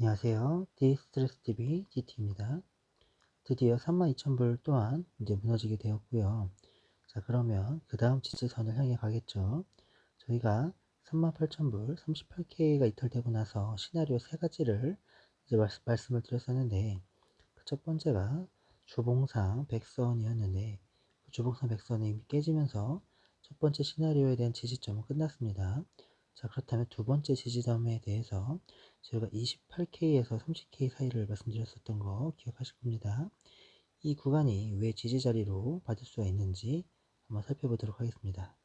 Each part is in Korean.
안녕하세요. 디스트레스TV GT입니다. 드디어 32,000불 또한 이제 무너지게 되었고요. 자, 그러면 그 다음 지지선을 향해 가겠죠. 저희가 38,000불 38K가 이탈되고 나서 시나리오 세 가지를 이제 말씀, 을 드렸었는데, 그 첫 번째가 주봉상 백선이었는데, 그 주봉상 백선이 깨지면서 첫 번째 시나리오에 대한 지지점은 끝났습니다. 자, 그렇다면 두 번째 지지점에 대해서 저희가 28K에서 30K 사이를 말씀드렸었던 거 기억하실 겁니다. 이 구간이 왜 지지 자리로 받을 수가 있는지 한번 살펴보도록 하겠습니다.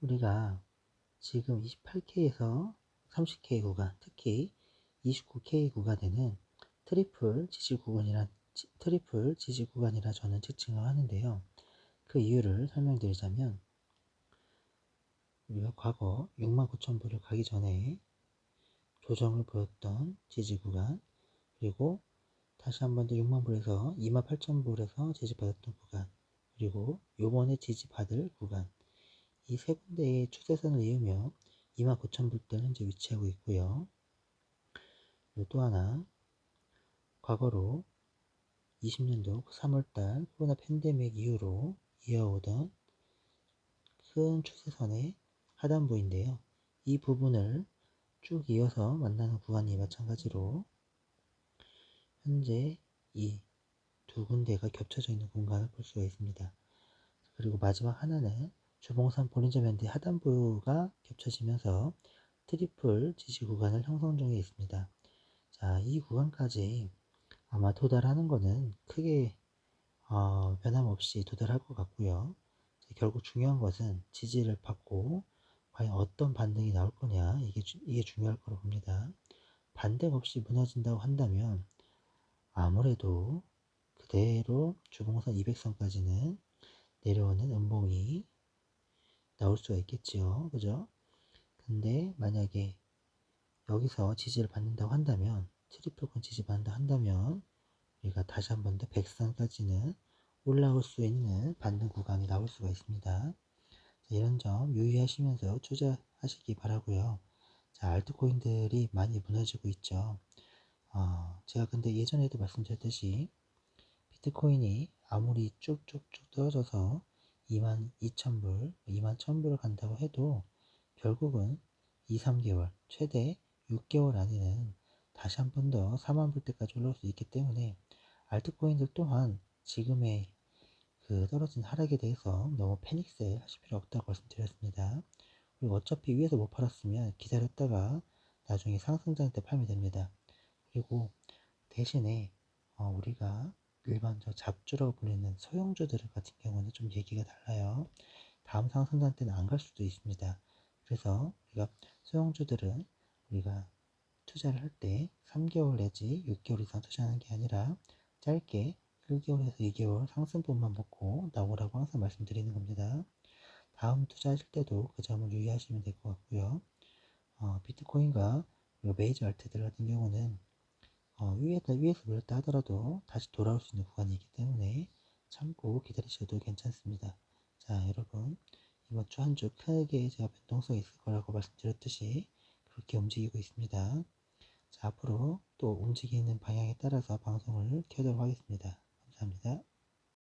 우리가 지금 28K에서 30K 구간, 특히 29K 구간에는 트리플 지지 구간이라 트리플 지지 구간이라 저는 지칭을 하는데요. 그 이유를 설명드리자면 우리가 과거 69,000불을 가기 전에 조정을 보였던 지지 구간 그리고 다시 한 번 더 6만불에서 28,000불에서 지지받았던 구간 그리고 요번에 지지받을 구간 이 세 군데의 추세선을 이으며 29,000불대를 현재 위치하고 있고요. 또 하나 과거로 20년도 3월달 코로나 팬데믹 이후로 이어오던 큰 추세선의 하단부인데요. 이 부분을 쭉 이어서 만나는 구간이 마찬가지로 현재 이 두 군데가 겹쳐져 있는 공간을 볼 수가 있습니다. 그리고 마지막 하나는 주봉산 본인점 현대 하단부가 겹쳐지면서 트리플 지지 구간을 형성 중에 있습니다. 자, 이 구간까지 아마 도달하는 것은 크게 어, 변함없이 도달할 것 같고요. 결국 중요한 것은 지지를 받고 과연 어떤 반등이 나올 거냐 이게 이게 중요할 거로 봅니다. 반등 없이 무너진다고 한다면 아무래도 그대로 주봉선 200선까지는 내려오는 음봉이 나올 수가 있겠지요. 그죠? 근데 만약에 여기서 지지를 받는다고 한다면 트리플권 지지 받는다 한다면 우리가 다시 한 번 더 100선까지는 올라올 수 있는 반등 구간이 나올 수가 있습니다. 이런 점 유의하시면서 투자하시기 바라고요. 자, 알트코인들이 많이 무너지고 있죠. 어, 제가 근데 예전에도 말씀드렸듯이 비트코인이 아무리 쭉쭉쭉 떨어져서 2만 2천 불, 2만 1천 불을 간다고 해도 결국은 2, 3개월, 최대 6개월 안에는 다시 한 번 더 4만 불 때까지 올라올 수 있기 때문에 알트코인들 또한 지금의 그 떨어진 하락에 대해서 너무 패닉셀 하실 필요 없다고 말씀드렸습니다. 그리고 어차피 위에서 못 팔았으면 기다렸다가 나중에 상승장 때 팔면 됩니다. 그리고 대신에 어, 우리가 일반적 잡주라고 불리는 소형주들 같은 경우는 좀 얘기가 달라요. 다음 상승장 때는 안 갈 수도 있습니다. 그래서 우리가 소형주들은 우리가 투자를 할 때 3개월 내지 6개월 이상 투자하는 게 아니라 짧게 1개월에서 2개월 상승분만 먹고 나오라고 항상 말씀드리는 겁니다. 다음 투자하실 때도 그 점을 유의하시면 될 것 같고요. 어, 비트코인과 메이저 알트들 같은 경우는 어, 위에다 위에서 물렸다 하더라도 다시 돌아올 수 있는 구간이기 때문에 참고 기다리셔도 괜찮습니다. 자, 여러분 이번 주 한 주 크게 제가 변동성이 있을 거라고 말씀드렸듯이 그렇게 움직이고 있습니다. 자, 앞으로 또 움직이는 방향에 따라서 방송을 켜도록 하겠습니다. 감사합니다.